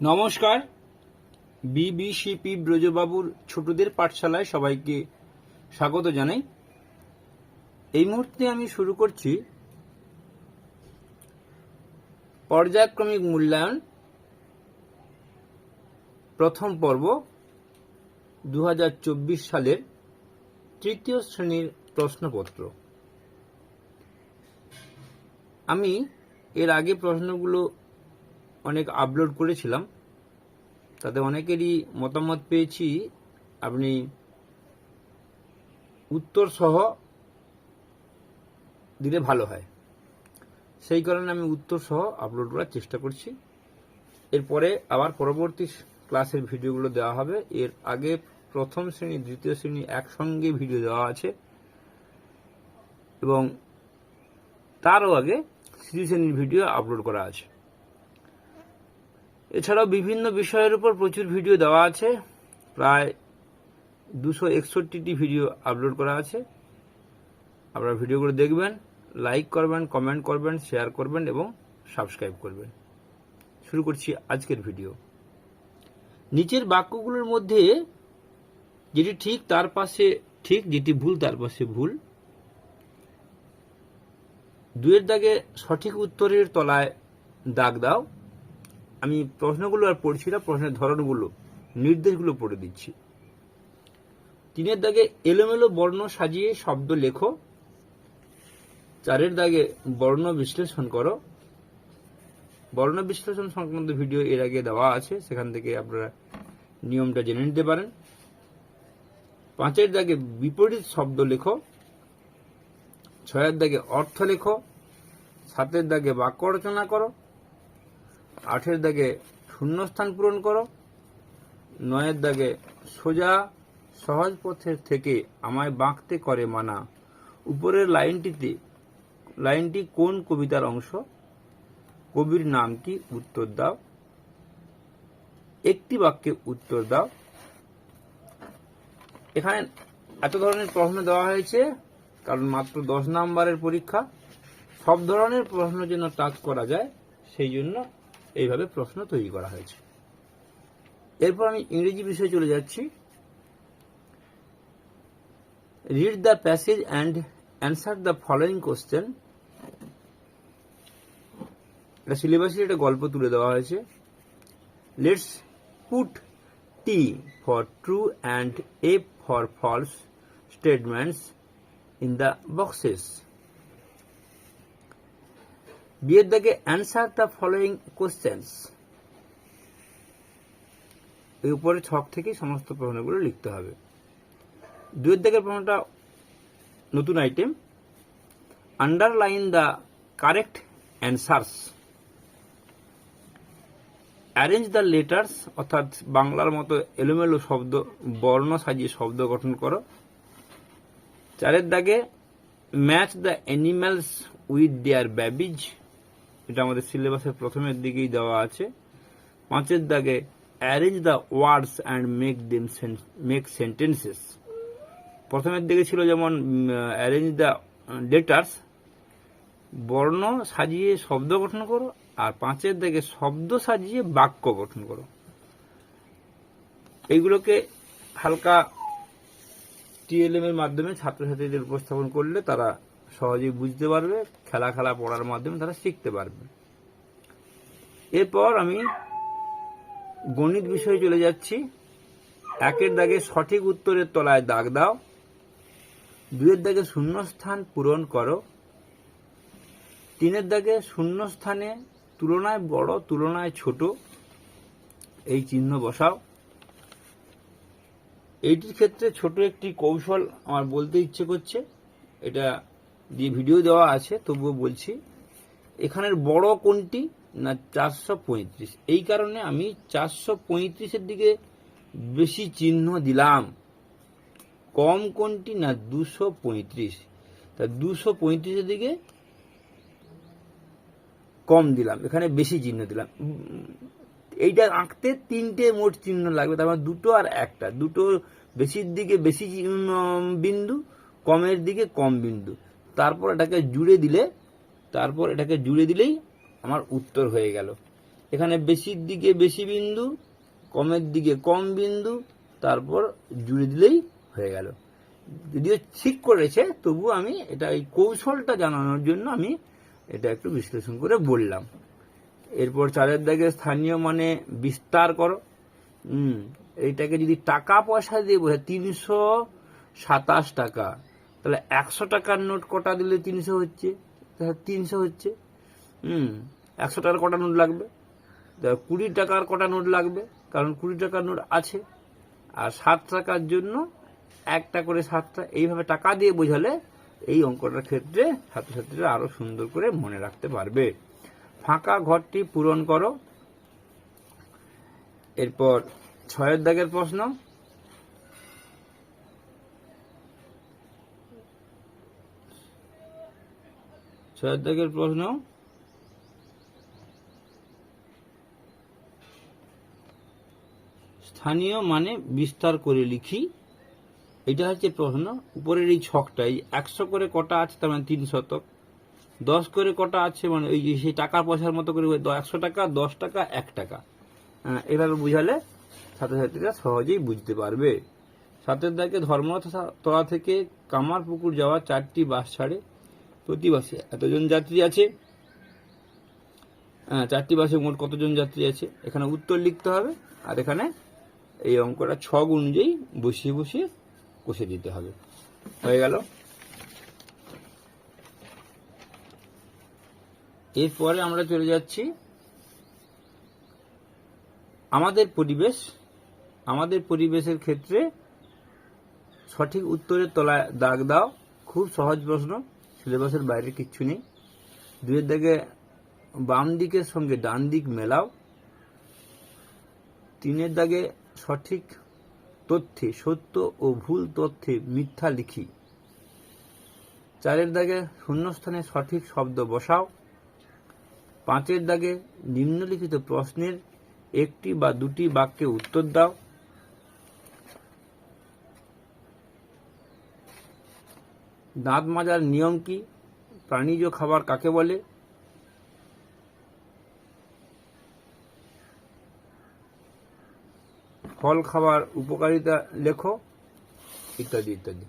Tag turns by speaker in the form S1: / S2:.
S1: নমস্কার। বিবিসিপি ব্রজবাবুর ছোটদের পাঠশালায় সবাইকে স্বাগত জানাই। এই মুহূর্তে আমি শুরু করছি পর্যায়ক্রমিক মূল্যায়ন, প্রথম পর্ব দু হাজার চব্বিশ সালের তৃতীয় শ্রেণির প্রশ্নপত্র। আমি এর আগে প্রশ্নগুলো অনেক আপলোড করেছিলাম। তাতে অনেকেরই মতামত পেয়েছি। আপনি উত্তর সহ দিলে ভালো হয়। সেই কারণে আমি উত্তর সহ আপলোড করার চেষ্টা করছি। এরপরে আবার পরবর্তী ক্লাসের ভিডিওগুলো দেওয়া হবে। এর আগে প্রথম শ্রেণি, দ্বিতীয় শ্রেণি একসঙ্গে ভিডিও দেওয়া আছে। এবং তারও আগে শ্রেণির ভিডিও আপলোড করা আছে। এছাড়াও বিভিন্ন বিষয়ের উপর প্রচুর ভিডিও দেওয়া আছে। প্রায় দুশো একষট্টিটি ভিডিও আপলোড করা আছে। আপনারা ভিডিওগুলো দেখবেন, লাইক করবেন, কমেন্ট করবেন, শেয়ার করবেন এবং সাবস্ক্রাইব করবেন। শুরু করছি আজকের ভিডিও। নিচের বাক্যগুলোর মধ্যে যেটি ঠিক তার পাশে ঠিক, যেটি ভুল তার পাশে ভুল। দুয়ের দাগে সঠিক উত্তরের তলায় দাগ দাও। আমি প্রশ্নগুলো আর পড়ছি না, প্রশ্নের ধরনগুলো, নির্দেশগুলো পড়ে দিচ্ছি। তিনের দাগে এলোমেলো বর্ণ সাজিয়ে শব্দ লেখো। চারের দাগে বর্ণ বিশ্লেষণ করো। বর্ণ বিশ্লেষণ সংক্রান্ত ভিডিও এর আগে দেওয়া আছে, সেখান থেকে আপনারা নিয়মটা জেনে নিতে পারেন। পাঁচের দাগে বিপরীত শব্দ লেখো। ছয়ের দাগে অর্থ লেখো। সাতের দাগে বাক্য রচনা করো। আটের দাগে শূন্যস্থান পূরণ করো, নয়ের দাগে সোজা সহজ পথের থেকে আমায় বাঁকতে করে মানা। উপরের লাইনটিতে, লাইনটি কোন কবিতার অংশ? কবির নাম কি? উত্তর দাও। একটি বাক্যে উত্তর দাও। এখানে এত ধরনের প্রশ্ন দেওয়া হয়েছে, কারণ মাত্র দশ নাম্বারের পরীক্ষা। সব ধরনের প্রশ্ন যেন টাচ করা যায়, সেই জন্য এইভাবে প্রশ্ন তৈরি করা হয়েছে। এরপর আমি ইংরেজি বিষয়ে চলে যাচ্ছি। Read the passage and answer the following question এটা সিলেবাসে একটা গল্প তুলে দেওয়া হয়েছে। Let's put T for true and F for false statements in the boxes বিয়ের দাগে অ্যান্সার দ্য ফলোয়িং কোশ্চেন্স এই উপরে ছক থেকেই সমস্ত প্রশ্নগুলো লিখতে হবে। দুয়ের দাগের প্রশ্নটা নতুন item underline the correct answers arrange the letters অর্থাৎ বাংলার মতো এলোমেলো শব্দ, বর্ণ সাজিয়ে শব্দ গঠন করো। চারের দাগে match the animals with their babies এটা আমাদের সিলেবাসের প্রথমের দিকেই দেওয়া আছে। পাঁচের দাগে arrange the words and make them make sentences প্রথমের দিকে ছিল যেমন অ্যারেঞ্জ দ্য লেটার্স বর্ণ সাজিয়ে শব্দ গঠন করো, আর পাঁচের দিকে শব্দ সাজিয়ে বাক্য গঠন করো। এইগুলোকে হালকা টিএলএম এর মাধ্যমে ছাত্রছাত্রীদের উপস্থাপন করলে তারা সহজেই বুঝতে পারবে, খেলা খেলা পড়ার মাধ্যমে তারা শিখতে পারবে। এরপর আমি গণিত বিষয়ে চলে যাচ্ছি। একের দাগে সঠিক উত্তরের তলায় দাগ দাও। দুয়ের দাগে শূন্যস্থান পূরণ করো। তিনের দাগে শূন্যস্থানে তুলনায় বড়, তুলনায় ছোট এই চিহ্ন বসাও। এইটির ক্ষেত্রে ছোট একটি কৌশল আমার বলতে ইচ্ছে করছে। এটা দিয়ে ভিডিও দেওয়া আছে, তবুও বলছি, এখানের বড় কোনটি না চারশো পঁয়ত্রিশ? এই কারণে আমি চারশো পঁয়ত্রিশের দিকে বেশি চিহ্ন দিলাম। কম কোনটি না দুশো পঁয়ত্রিশ? তা দুশো পঁয়ত্রিশের দিকে কম দিলাম, এখানে বেশি চিহ্ন দিলাম। এইটা আঁকতে তিনটে মোট চিহ্ন লাগবে, তার মানে দুটো আর একটা। দুটো বেশির দিকে বেশি বিন্দু, কমের দিকে কম বিন্দু। তারপর এটাকে জুড়ে দিলে, তারপর এটাকে জুড়ে দিলেই আমার উত্তর হয়ে গেল। এখানে বেশির দিকে বেশি বিন্দু, কমের দিকে কম বিন্দু, তারপর জুড়ে দিলেই হয়ে গেল। যদিও ঠিক করেছে, তবু আমি এটা এই কৌশলটা জানানোর জন্য আমি এটা একটু বিশ্লেষণ করে বললাম। এরপর চারের দাগে স্থানীয় মানে বিস্তার করো। এইটাকে যদি টাকা পয়সা দিয়ে বোঝায়, তিনশো সাতাশ টাকা। তাহলে একশো টাকার নোট কটা দিলে তিনশো হচ্ছে? তিনশো হচ্ছে। হুম, একশো টাকার কটা নোট লাগবে? কুড়ি টাকার কটা নোট লাগবে? কারণ কুড়ি টাকার নোট আছে। আর সাত টাকার জন্য একটা করে সাতটা, এইভাবে টাকা দিয়ে বোঝালে এই অঙ্কটার ক্ষেত্রে ছাত্রছাত্রীরা আরও সুন্দর করে মনে রাখতে পারবে। ফাঁকা ঘরটি পূরণ করো। এরপর ছয়ের দাগের প্রশ্ন। দাগের প্রশ্ন? স্থানীয় মানে বিস্তার করে লিখি। এটা হচ্ছে প্রশ্ন। উপরের এই ছকটাই একশো করে কটা আছে তার মানে তিন শতক। দশ করে কটা আছে মানে ওই সেই টাকা পয়সার মতো করে একশো টাকা দশ টাকা এক টাকা। আহ, এভাবে বুঝালে ছাত্রছাত্রীরা সহজেই বুঝতে পারবে। সাতের দাগে ধর্মতলা থেকে কামারপুকুর যাওয়া চারটি বাস ছাড়ে। প্রতি বাসে এতজন যাত্রী আছে? হ্যাঁ, চারটি বাসে মোট কতজন যাত্রী আছে? এখানে উত্তর লিখতে হবে আর এখানে এই অঙ্কটা ছক অনুযায়ী বসিয়ে বসিয়ে কষে দিতে হবে। হয়ে গেল? এরপরে আমরা চলে যাচ্ছি। আমাদের পরিবেশ আমাদের পরিবেশের ক্ষেত্রে সঠিক উত্তরের তলায় দাগ দাও খুব সহজ প্রশ্ন। সিলেবাসের বাইরে কিচ্ছু নেই। দুয়ের দাগে বাম দিকের সঙ্গে ডান দিক মেলাও। তিনের দাগে সঠিক তথ্যে সত্য ও ভুল তথ্যে মিথ্যা লিখি। চারের দাগে শূন্যস্থানে সঠিক শব্দ বসাও। পাঁচের দাগে নিম্নলিখিত প্রশ্নের একটি বা দুটি বাক্যে উত্তর দাও। দাঁত মাজার নিয়ম কি? প্রাণীজ খাবার কাকে বলে? ফল খাবার উপকারিতা লেখো ইত্যাদি ইত্যাদি।